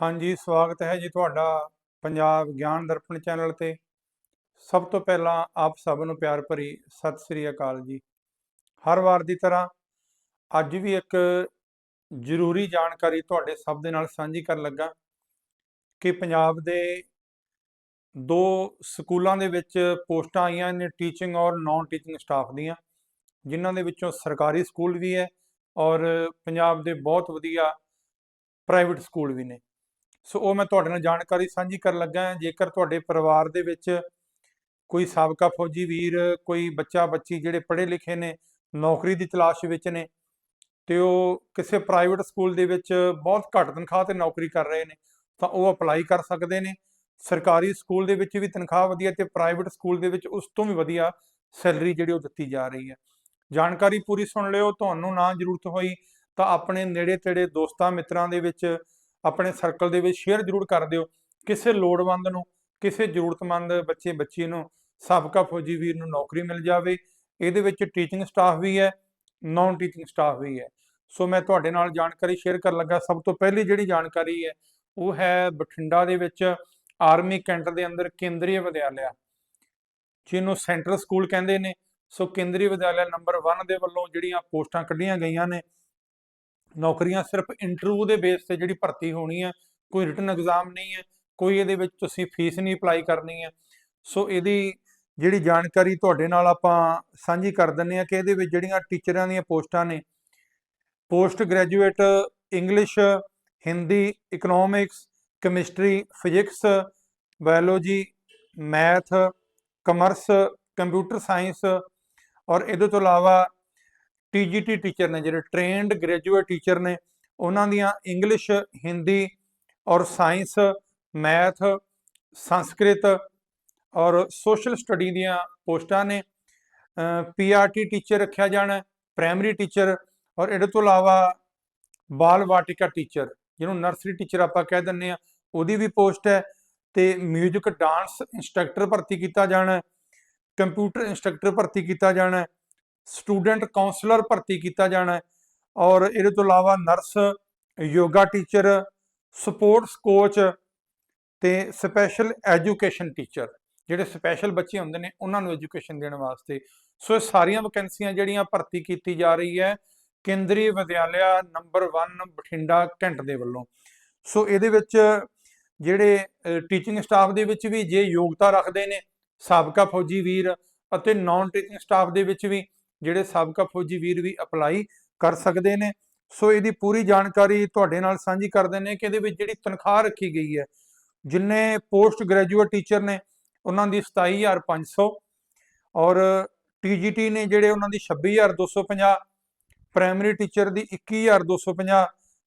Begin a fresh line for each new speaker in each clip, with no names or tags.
ਹਾਂਜੀ, ਸਵਾਗਤ ਹੈ ਜੀ ਤੁਹਾਡਾ ਪੰਜਾਬ ਗਿਆਨ ਦਰਪਣ ਚੈਨਲ ਤੇ। ਸਭ ਤੋਂ ਪਹਿਲਾਂ ਆਪ ਸਭ ਨੂੰ ਪਿਆਰ ਭਰੀ ਸਤਿ ਸ੍ਰੀ ਅਕਾਲ ਜੀ। ਹਰ ਵਾਰ ਦੀ ਤਰ੍ਹਾਂ ਅੱਜ ਵੀ ਇੱਕ ਜ਼ਰੂਰੀ ਜਾਣਕਾਰੀ ਤੁਹਾਡੇ ਸਭ ਦੇ ਨਾਲ ਸਾਂਝੀ ਕਰਨ ਲੱਗਾ ਕਿ ਪੰਜਾਬ ਦੇ ਦੋ ਸਕੂਲਾਂ ਦੇ ਵਿੱਚ ਪੋਸਟਾਂ ਆਈਆਂ ਨੇ ਟੀਚਿੰਗ ਔਰ ਨਾਨ ਟੀਚਿੰਗ ਸਟਾਫ ਦੀਆਂ, ਜਿਨ੍ਹਾਂ ਦੇ ਵਿੱਚੋਂ ਸਰਕਾਰੀ ਸਕੂਲ ਵੀ ਹੈ ਔਰ ਪੰਜਾਬ ਦੇ ਬਹੁਤ ਵਧੀਆ ਪ੍ਰਾਈਵੇਟ ਸਕੂਲ ਵੀ ਨੇ। ਸੋ ਉਹ ਮੈਂ ਤੁਹਾਡੇ ਨਾਲ ਜਾਣਕਾਰੀ ਸਾਂਝੀ ਕਰਨ ਲੱਗਾ ਹਾਂ। ਜੇਕਰ ਤੁਹਾਡੇ ਪਰਿਵਾਰ ਦੇ ਵਿੱਚ ਕੋਈ ਸਾਬਕਾ ਫੌਜੀ ਵੀਰ, ਕੋਈ ਬੱਚਾ ਬੱਚੀ ਜਿਹੜੇ ਪੜ੍ਹੇ ਲਿਖੇ ਨੇ, ਨੌਕਰੀ ਦੀ ਤਲਾਸ਼ ਵਿੱਚ ਨੇ ਤੇ ਉਹ ਕਿਸੇ ਪ੍ਰਾਈਵੇਟ ਸਕੂਲ ਦੇ ਵਿੱਚ ਬਹੁਤ ਘੱਟ ਤਨਖਾਹ ਤੇ ਨੌਕਰੀ ਕਰ ਰਹੇ ਨੇ, ਤਾਂ ਉਹ ਅਪਲਾਈ ਕਰ ਸਕਦੇ ਨੇ। ਸਰਕਾਰੀ ਸਕੂਲ ਦੇ ਵਿੱਚ ਵੀ ਤਨਖਾਹ ਵਧੀਆ ਤੇ ਪ੍ਰਾਈਵੇਟ ਸਕੂਲ ਦੇ ਵਿੱਚ ਉਸ ਤੋਂ ਵੀ ਵਧੀਆ ਸੈਲਰੀ ਜਿਹੜੀ ਉਹ ਦਿੱਤੀ ਜਾ ਰਹੀ ਹੈ। ਜਾਣਕਾਰੀ ਪੂਰੀ ਸੁਣ ਲਿਓ। ਤੁਹਾਨੂੰ ਨਾ ਜ਼ਰੂਰਤ ਹੋਈ ਤਾਂ ਆਪਣੇ ਨੇੜੇ ਤੇੜੇ ਦੋਸਤਾਂ ਮਿੱਤਰਾਂ ਦੇ ਵਿੱਚ ਆਪਣੇ ਸਰਕਲ ਦੇ ਵਿੱਚ ਸ਼ੇਅਰ ਜ਼ਰੂਰ ਕਰ ਦਿਓ। ਕਿਸੇ ਲੋੜਵੰਦ ਨੂੰ, ਕਿਸੇ ਜ਼ਰੂਰਤਮੰਦ ਬੱਚੇ, ਬੱਚੀ ਨੂੰ, ਸਾਬਕਾ ਫੌਜੀ ਵੀਰ ਨੂੰ ਨੌਕਰੀ ਮਿਲ ਜਾਵੇ। ਇਹਦੇ ਵਿੱਚ ਟੀਚਿੰਗ ਸਟਾਫ ਵੀ ਹੈ ਨਾਨ ਟੀਚਿੰਗ ਸਟਾਫ ਵੀ ਹੈ। ਸੋ ਮੈਂ ਤੁਹਾਡੇ ਨਾਲ ਜਾਣਕਾਰੀ ਸ਼ੇਅਰ ਕਰਨ ਲੱਗਾ। ਸਭ ਤੋਂ ਪਹਿਲੀ ਜਿਹੜੀ ਜਾਣਕਾਰੀ ਹੈ, ਉਹ ਹੈ ਬਠਿੰਡਾ ਦੇ ਵਿੱਚ ਆਰਮੀ ਕੈਂਟ ਦੇ ਅੰਦਰ ਕੇਂਦਰੀ ਵਿਦਿਆਲਿਆ। ਜਿਹਨੂੰ ਸੈਂਟਰਲ ਸਕੂਲ ਕਹਿੰਦੇ ਨੇ। ਸੋ ਕੇਂਦਰੀ ਵਿਦਿਆਲਿਆ ਨੰਬਰ 1 ਦੇ ਵੱਲੋਂ ਜਿਹੜੀਆਂ ਪੋਸਟਾਂ ਕੱਢੀਆਂ ਗਈਆਂ ਨੇ ਨੌਕਰੀਆਂ ਸਿਰਫ ਇੰਟਰਵਿਊ ਦੇ ਬੇਸ ਤੇ ਜਿਹੜੀ ਭਰਤੀ ਹੋਣੀ ਹੈ ਕੋਈ ਰਿਟਨ ਐਗਜ਼ਾਮ ਨਹੀਂ ਹੈ, ਕੋਈ ਇਹਦੇ ਵਿੱਚ ਤੁਸੀਂ ਫੀਸ ਨਹੀਂ ਅਪਲਾਈ ਕਰਨੀ ਹੈ। ਸੋ ਇਹਦੀ ਜਿਹੜੀ ਜਾਣਕਾਰੀ ਤੁਹਾਡੇ ਨਾਲ ਆਪਾਂ ਸਾਂਝੀ ਕਰ ਦਿੰਨੇ ਆ ਕਿ ਇਹਦੇ ਵਿੱਚ ਜਿਹੜੀਆਂ ਟੀਚਰਾਂ ਦੀਆਂ ਪੋਸਟਾਂ ਨੇ post graduate English Hindi economics chemistry physics biology math commerce computer science ਔਰ ਇਹਦੇ ਤੋਂ ਇਲਾਵਾ ਟੀਜੀਟੀ ਟੀਚਰ ਨੇ, ਜਿਹੜੇ ਟ੍ਰੇਨਡ ਗ੍ਰੈਜੂਏਟ ਟੀਚਰ ਨੇ, ਉਹਨਾਂ ਦੀਆਂ ਇੰਗਲਿਸ਼ ਹਿੰਦੀ ਔਰ ਸਾਇੰਸ ਮੈਥ ਸੰਸਕ੍ਰਿਤ ਔਰ ਸੋਸ਼ਲ ਸਟੱਡੀ ਦੀਆਂ ਪੋਸਟਾਂ ਨੇ। ਪੀਆਰਟੀ ਟੀਚਰ ਰੱਖਿਆ ਜਾਣਾ ਪ੍ਰਾਇਮਰੀ ਟੀਚਰ ਔਰ ਇਹਦੇ ਤੋਂ ਇਲਾਵਾ ਬਾਲ ਵਾਟਿਕਾ ਟੀਚਰ ਜਿਹਨੂੰ ਨਰਸਰੀ ਟੀਚਰ ਆਪਾਂ ਕਹਿ ਦਿੰਨੇ ਆ ਉਹਦੀ ਵੀ ਪੋਸਟ ਹੈ। ਤੇ 뮤직 ਡਾਂਸ ਇੰਸਟ੍ਰਕਟਰ ਭਰਤੀ ਕੀਤਾ ਜਾਣਾ ਕੰਪਿਊਟਰ ਇੰਸਟ੍ਰਕਟਰ ਭਰਤੀ ਕੀਤਾ ਜਾਣਾ ਸਟੂਡੈਂਟ ਕਾਉਂਸਲਰ ਭਰਤੀ ਕੀਤਾ ਜਾਣਾ ਹੈ। ਔਰ ਇਹਦੇ ਤੋਂ ਇਲਾਵਾ nurse, yoga teacher, sports coach ਤੇ ਸਪੈਸ਼ਲ ਐਜੂਕੇਸ਼ਨ ਟੀਚਰ, ਜਿਹੜੇ ਸਪੈਸ਼ਲ ਬੱਚੇ ਹੁੰਦੇ ਨੇ, ਉਹਨਾਂ ਨੂੰ ਐਜੂਕੇਸ਼ਨ ਦੇਣ ਵਾਸਤੇ। ਸੋ ਇਹ ਸਾਰੀਆਂ ਵੈਕੈਂਸੀਆਂ ਜਿਹੜੀਆਂ ਭਰਤੀ ਕੀਤੀ ਜਾ ਰਹੀ ਹੈ, ਕੇਂਦਰੀ ਵਿਦਿਆਲਿਆ ਨੰਬਰ 1 ਬਠਿੰਡਾ ਘੰਟ ਦੇ ਵੱਲੋਂ। ਸੋ ਇਹਦੇ ਵਿੱਚ ਜਿਹੜੇ ਟੀਚਿੰਗ ਸਟਾਫ ਦੇ ਵਿੱਚ ਵੀ ਜੇ ਯੋਗਤਾ ਰੱਖਦੇ ਨੇ, ਸਾਬਕਾ ਫੌਜੀ ਵੀਰ ਅਤੇ ਨਾਨ ਟੀਚਿੰਗ ਸਟਾਫ ਦੇ ਵਿੱਚ ਵੀ ਜਿਹੜੇ ਸਾਬਕਾ ਫੌਜੀ ਵੀਰ ਵੀ ਅਪਲਾਈ ਕਰ ਸਕਦੇ ਨੇ। ਸੋ ਇਹਦੀ ਪੂਰੀ ਜਾਣਕਾਰੀ ਤੁਹਾਡੇ ਨਾਲ ਸਾਂਝੀ ਕਰ ਦਿੰਨੇ ਕਿ ਇਹਦੇ ਵਿੱਚ ਜਿਹੜੀ ਤਨਖਾਹ ਰੱਖੀ ਗਈ ਹੈ, ਜਿੰਨੇ ਪੋਸਟ ਗ੍ਰੈਜੂਏਟ ਟੀਚਰ ਨੇ, ਉਹਨਾਂ ਦੀ 27500 ਔਰ ਟੀਜੀਟੀ ਨੇ ਜਿਹੜੇ ਉਹਨਾਂ ਦੀ 26250 ਪ੍ਰਾਇਮਰੀ ਟੀਚਰ ਦੀ 21250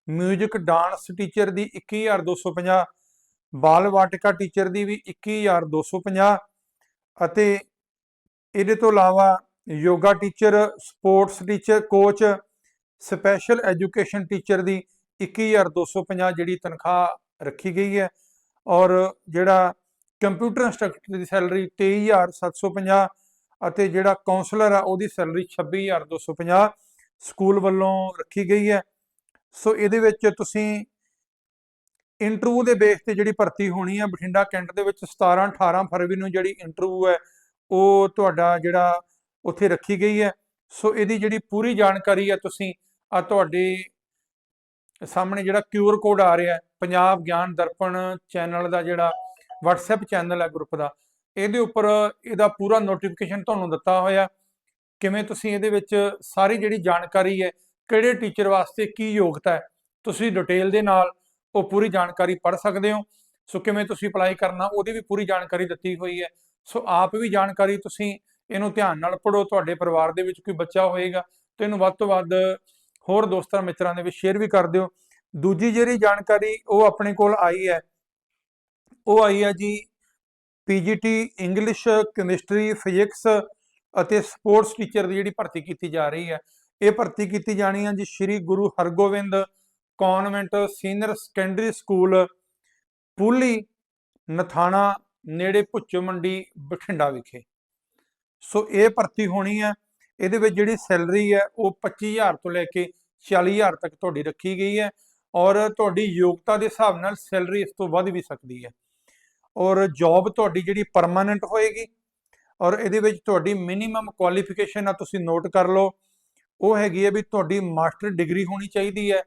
ਮਿਊਜ਼ਿਕ ਡਾਂਸ ਟੀਚਰ ਦੀ 21250 ਬਾਲ ਵਾਟਿਕਾ ਟੀਚਰ ਦੀ ਵੀ 21250 ਅਤੇ ਇਹਦੇ ਤੋਂ ਇਲਾਵਾ yoga teacher, sports teacher coach special education teacher ਦੀ 21250 ਜਿਹੜੀ ਤਨਖਾਹ ਰੱਖੀ ਗਈ ਹੈ ਔਰ ਜਿਹੜਾ ਕੰਪਿਊਟਰ ਇੰਸਟ੍ਰਕਟਰ ਦੀ ਸੈਲਰੀ 23750 ਅਤੇ ਜਿਹੜਾ ਕਾਉਂਸਲਰ ਆ ਉਹਦੀ ਸੈਲਰੀ 26250 ਸਕੂਲ ਵੱਲੋਂ ਰੱਖੀ ਗਈ ਹੈ। ਸੋ ਇਹਦੇ ਵਿੱਚ ਤੁਸੀਂ ਇੰਟਰਵਿਊ ਦੇ ਬੇਸ ਤੇ ਜਿਹੜੀ ਭਰਤੀ ਹੋਣੀ ਹੈ ਬਠਿੰਡਾ ਕੈਂਟ ਦੇ ਵਿੱਚ 17 18 ਫਰਵਰੀ ਨੂੰ ਜਿਹੜੀ ਇੰਟਰਵਿਊ ਹੈ, ਉਹ ਤੁਹਾਡਾ ਜਿਹੜਾ ਉੱਥੇ ਰੱਖੀ ਗਈ ਹੈ। ਸੋ ਇਹਦੀ ਜਿਹੜੀ ਪੂਰੀ ਜਾਣਕਾਰੀ ਹੈ ਤੁਸੀਂ ਆ ਤੁਹਾਡੇ ਸਾਹਮਣੇ ਜਿਹੜਾ ਕਿਊਆਰ ਕੋਡ ਆ ਰਿਹਾ ਹੈ, ਪੰਜਾਬ ਗਿਆਨ ਦਰਪਣ ਚੈਨਲ ਦਾ ਜਿਹੜਾ WhatsApp ਚੈਨਲ ਹੈ ਗਰੁੱਪ ਦਾ, ਇਹਦੇ ਉੱਪਰ ਇਹਦਾ ਪੂਰਾ ਨੋਟੀਫਿਕੇਸ਼ਨ ਤੁਹਾਨੂੰ ਦਿੱਤਾ ਹੋਇਆ ਕਿਵੇਂ ਤੁਸੀਂ ਇਹਦੇ ਵਿੱਚ ਸਾਰੀ ਜਿਹੜੀ ਜਾਣਕਾਰੀ ਹੈ, ਕਿਹੜੇ ਟੀਚਰ ਵਾਸਤੇ ਕੀ ਯੋਗਤਾ ਹੈ, ਤੁਸੀਂ ਡਿਟੇਲ ਦੇ ਨਾਲ ਉਹ ਪੂਰੀ ਜਾਣਕਾਰੀ ਪੜ੍ਹ ਸਕਦੇ ਹੋ। ਸੋ ਕਿਵੇਂ ਤੁਸੀਂ ਅਪਲਾਈ ਕਰਨਾ, ਉਹਦੀ ਵੀ ਪੂਰੀ ਜਾਣਕਾਰੀ ਦਿੱਤੀ ਹੋਈ ਹੈ। ਸੋ ਆਪ ਵੀ ਜਾਣਕਾਰੀ ਤੁਸੀਂ ਇਹਨੂੰ ਧਿਆਨ ਨਾਲ ਪੜੋ ਤੁਹਾਡੇ ਪਰਿਵਾਰ ਦੇ ਵਿੱਚ ਕੋਈ ਬੱਚਾ ਹੋਏਗਾ ਤੇ ਇਹਨੂੰ ਵੱਧ ਤੋਂ ਵੱਧ ਹੋਰ ਦੋਸਤਾਂ ਮਿੱਤਰਾਂ ਦੇ ਵਿੱਚ ਸ਼ੇਅਰ ਵੀ ਕਰ ਦਿਓ। ਦੂਜੀ ਜਿਹੜੀ ਜਾਣਕਾਰੀ ਉਹ ਆਪਣੇ ਕੋਲ ਆਈ ਹੈ, ਉਹ ਆਈ ਹੈ ਜੀ ਪੀਜੀਟੀ ਇੰਗਲਿਸ਼ ਕੈਮਿਸਟਰੀ, ਫਿਜ਼ਿਕਸ ਅਤੇ ਸਪੋਰਟਸ ਟੀਚਰ ਦੀ ਜਿਹੜੀ ਭਰਤੀ ਕੀਤੀ ਜਾ ਰਹੀ ਹੈ। ਇਹ ਭਰਤੀ ਕੀਤੀ ਜਾਣੀ ਹੈ ਜੀ Shri Guru Hargobind convent senior secondary school, Puli, Nathana, ਨੇੜੇ ਭੁੱਚੋ ਮੰਡੀ, ਬਠਿੰਡਾ ਵਿਖੇ। ਸੋ ਇਹ ਭਰਤੀ ਹੋਣੀ ਹੈ ਇਹਦੇ ਵਿੱਚ ਜਿਹੜੀ ਸੈਲਰੀ ਹੈ ਉਹ 25000 ਤੋਂ ਲੈ ਕੇ 40000 ਤੱਕ ਤੁਹਾਡੀ ਰੱਖੀ ਗਈ ਹੈ ਔਰ ਤੁਹਾਡੀ ਯੋਗਤਾ ਦੇ ਹਿਸਾਬ ਨਾਲ ਸੈਲਰੀ ਇਸ ਤੋਂ ਵੱਧ ਵੀ ਸਕਦੀ ਹੈ ਔਰ ਜੌਬ ਤੁਹਾਡੀ ਜਿਹੜੀ ਪਰਮਾਨੈਂਟ ਹੋਏਗੀ ਔਰ ਇਹਦੇ ਵਿੱਚ ਤੁਹਾਡੀ ਮਿਨੀਮਮ ਕੁਆਲੀਫਿਕੇਸ਼ਨ ਆ, ਤੁਸੀਂ ਨੋਟ ਕਰ ਲਓ। ਉਹ ਹੈਗੀ ਹੈ ਵੀ ਤੁਹਾਡੀ ਮਾਸਟਰ ਡਿਗਰੀ ਹੋਣੀ ਚਾਹੀਦੀ ਹੈ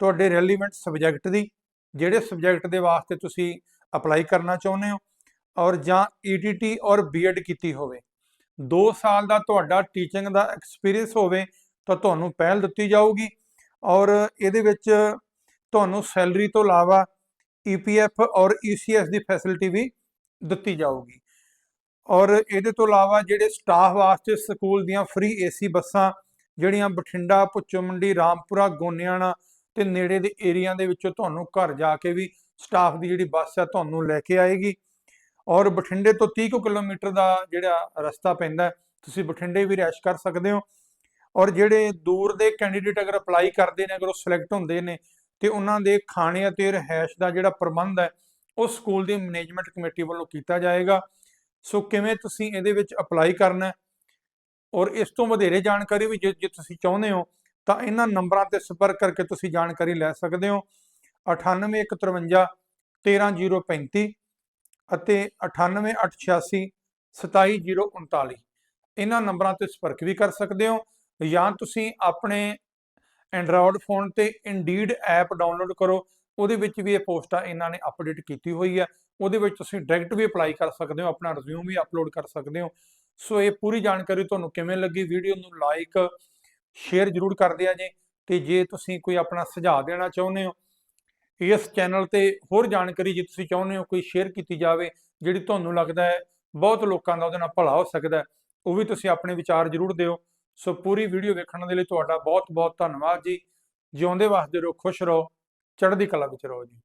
ਤੁਹਾਡੇ ਰੈਲੀਵੈਂਟ ਸਬਜੈਕਟ ਦੀ, ਜਿਹੜੇ ਸਬਜੈਕਟ ਦੇ ਵਾਸਤੇ ਤੁਸੀਂ ਅਪਲਾਈ ਕਰਨਾ ਚਾਹੁੰਦੇ ਹੋ ਔਰ ਜਾਂ ETT ਔਰ ਬੀਐਡ ਕੀਤੀ ਹੋਵੇ। 2 ਸਾਲ ਦਾ ਤੁਹਾਡਾ ਟੀਚਿੰਗ ਦਾ ਐਕਸਪੀਰੀਅੰਸ ਹੋਵੇ ਤਾਂ ਤੁਹਾਨੂੰ ਪਹਿਲ ਦਿੱਤੀ ਜਾਊਗੀ ਔਰ ਇਹਦੇ ਵਿੱਚ ਤੁਹਾਨੂੰ ਸੈਲਰੀ ਤੋਂ ਇਲਾਵਾ EPF ਔਰ ECS ਦੀ ਫੈਸਿਲਿਟੀ ਵੀ ਦਿੱਤੀ ਜਾਊਗੀ। ਔਰ ਇਹਦੇ ਤੋਂ ਇਲਾਵਾ ਜਿਹੜੇ ਸਟਾਫ ਵਾਸਤੇ ਸਕੂਲ ਦੀਆਂ ਫ੍ਰੀ ਏਸੀ ਬੱਸਾਂ ਜਿਹੜੀਆਂ ਬਠਿੰਡਾ ਭੁੱਚੋ ਮੰਡੀ ਰਾਮਪੁਰਾ, ਗੋਨਿਆਣਾ ਤੇ ਨੇੜੇ ਦੇ ਏਰੀਆ ਦੇ ਵਿੱਚੋਂ ਤੁਹਾਨੂੰ ਘਰ ਜਾ ਕੇ ਵੀ ਸਟਾਫ ਦੀ ਜਿਹੜੀ ਬੱਸ ਹੈ ਤੁਹਾਨੂੰ ਲੈ ਕੇ ਆਏਗੀ। ਔਰ ਬਠਿੰਡੇ ਤੋਂ 30 ਕੁ ਕਿਲੋਮੀਟਰ ਦਾ ਜਿਹੜਾ ਰਸਤਾ ਪੈਂਦਾ, ਤੁਸੀਂ ਬਠਿੰਡੇ ਵੀ ਰਿਹਾਇਸ਼ ਕਰ ਸਕਦੇ ਹੋ। ਔਰ ਜਿਹੜੇ ਦੂਰ ਦੇ ਕੈਂਡੀਡੇਟ ਅਗਰ ਅਪਲਾਈ ਕਰਦੇ ਨੇ, ਅਗਰ ਉਹ ਸਿਲੈਕਟ ਹੁੰਦੇ ਨੇ, ਤੇ ਉਹਨਾਂ ਦੇ ਖਾਣੇ ਅਤੇ ਰਿਹਾਇਸ਼ ਦਾ ਜਿਹੜਾ ਪ੍ਰਬੰਧ ਹੈ, ਉਹ ਸਕੂਲ ਦੀ ਮੈਨੇਜਮੈਂਟ ਕਮੇਟੀ ਵੱਲੋਂ ਕੀਤਾ ਜਾਏਗਾ। ਸੋ ਕਿਵੇਂ ਤੁਸੀਂ ਇਹਦੇ ਵਿੱਚ ਅਪਲਾਈ ਕਰਨਾ ਹੈ? ਔਰ ਇਸ ਤੋਂ ਵਧੇਰੇ ਜਾਣਕਾਰੀ ਵੀ ਜੇ ਜੇ ਤੁਸੀਂ ਚਾਹੁੰਦੇ ਹੋ, ਤਾਂ ਇਹਨਾਂ ਨੰਬਰਾਂ ਤੇ ਸੰਪਰਕ ਕਰਕੇ ਤੁਸੀਂ ਜਾਣਕਾਰੀ ਲੈ ਸਕਦੇ ਹੋ। 9815 13035 ਅਤੇ 9886 27039 ਇਹਨਾਂ ਨੰਬਰਾਂ ਤੇ ਸੰਪਰਕ ਵੀ ਕਰ ਸਕਦੇ ਹੋ ਜਾਂ ਤੁਸੀਂ ਆਪਣੇ ਐਂਡਰੋਇਡ ਫੋਨ ਤੇ ਇੰਡੀਡ ਐਪ ਡਾਊਨਲੋਡ ਕਰੋ। ਉਹਦੇ ਵਿੱਚ ਵੀ ਇਹ ਪੋਸਟਾਂ ਇਹਨਾਂ ਨੇ ਅਪਡੇਟ ਕੀਤੀ ਹੋਈ ਹੈ। ਉਹਦੇ ਵਿੱਚ ਤੁਸੀਂ ਡਾਇਰੈਕਟ ਵੀ ਅਪਲਾਈ ਕਰ ਸਕਦੇ ਹੋ, ਆਪਣਾ ਰਿਜ਼ਿਊਮ ਵੀ ਅਪਲੋਡ ਕਰ ਸਕਦੇ ਹੋ। ਸੋ ਇਹ ਪੂਰੀ ਜਾਣਕਾਰੀ ਤੁਹਾਨੂੰ ਕਿਵੇਂ ਲੱਗੀ? ਵੀਡੀਓ ਨੂੰ ਲਾਈਕ ਸ਼ੇਅਰ ਜ਼ਰੂਰ ਕਰ ਦਿਆ ਜੇ ਤੇ ਜੇ ਤੁਸੀਂ ਕੋਈ ਆਪਣਾ ਸੁਝਾਅ ਦੇਣਾ ਚਾਹੁੰਦੇ ਹੋ ਇਸ ਚੈਨਲ ਤੇ ਹੋਰ ਜਾਣਕਾਰੀ ਜੇ ਤੁਸੀਂ ਚਾਹੁੰਦੇ ਹੋ ਕੋਈ ਸ਼ੇਅਰ ਕੀਤੀ ਜਾਵੇ, ਜਿਹੜੀ ਤੁਹਾਨੂੰ ਲੱਗਦਾ ਹੈ ਬਹੁਤ ਲੋਕਾਂ ਦਾ ਉਹਦੇ ਨਾਲ ਭਲਾ ਹੋ ਸਕਦਾ ਹੈ, ਉਹ ਵੀ ਤੁਸੀਂ ਆਪਣੇ ਵਿਚਾਰ ਜ਼ਰੂਰ ਦਿਓ। ਸੋ ਪੂਰੀ ਵੀਡੀਓ ਵੇਖਣ ਦੇ ਲਈ ਤੁਹਾਡਾ ਬਹੁਤ ਬਹੁਤ ਧੰਨਵਾਦ ਜੀ। ਜਿਉਂਦੇ ਵਸਦੇ ਰਹੋ, ਖੁਸ਼ ਰਹੋ, ਚੜ੍ਹਦੀ ਕਲਾ ਵਿੱਚ ਰਹੋ ਜੀ।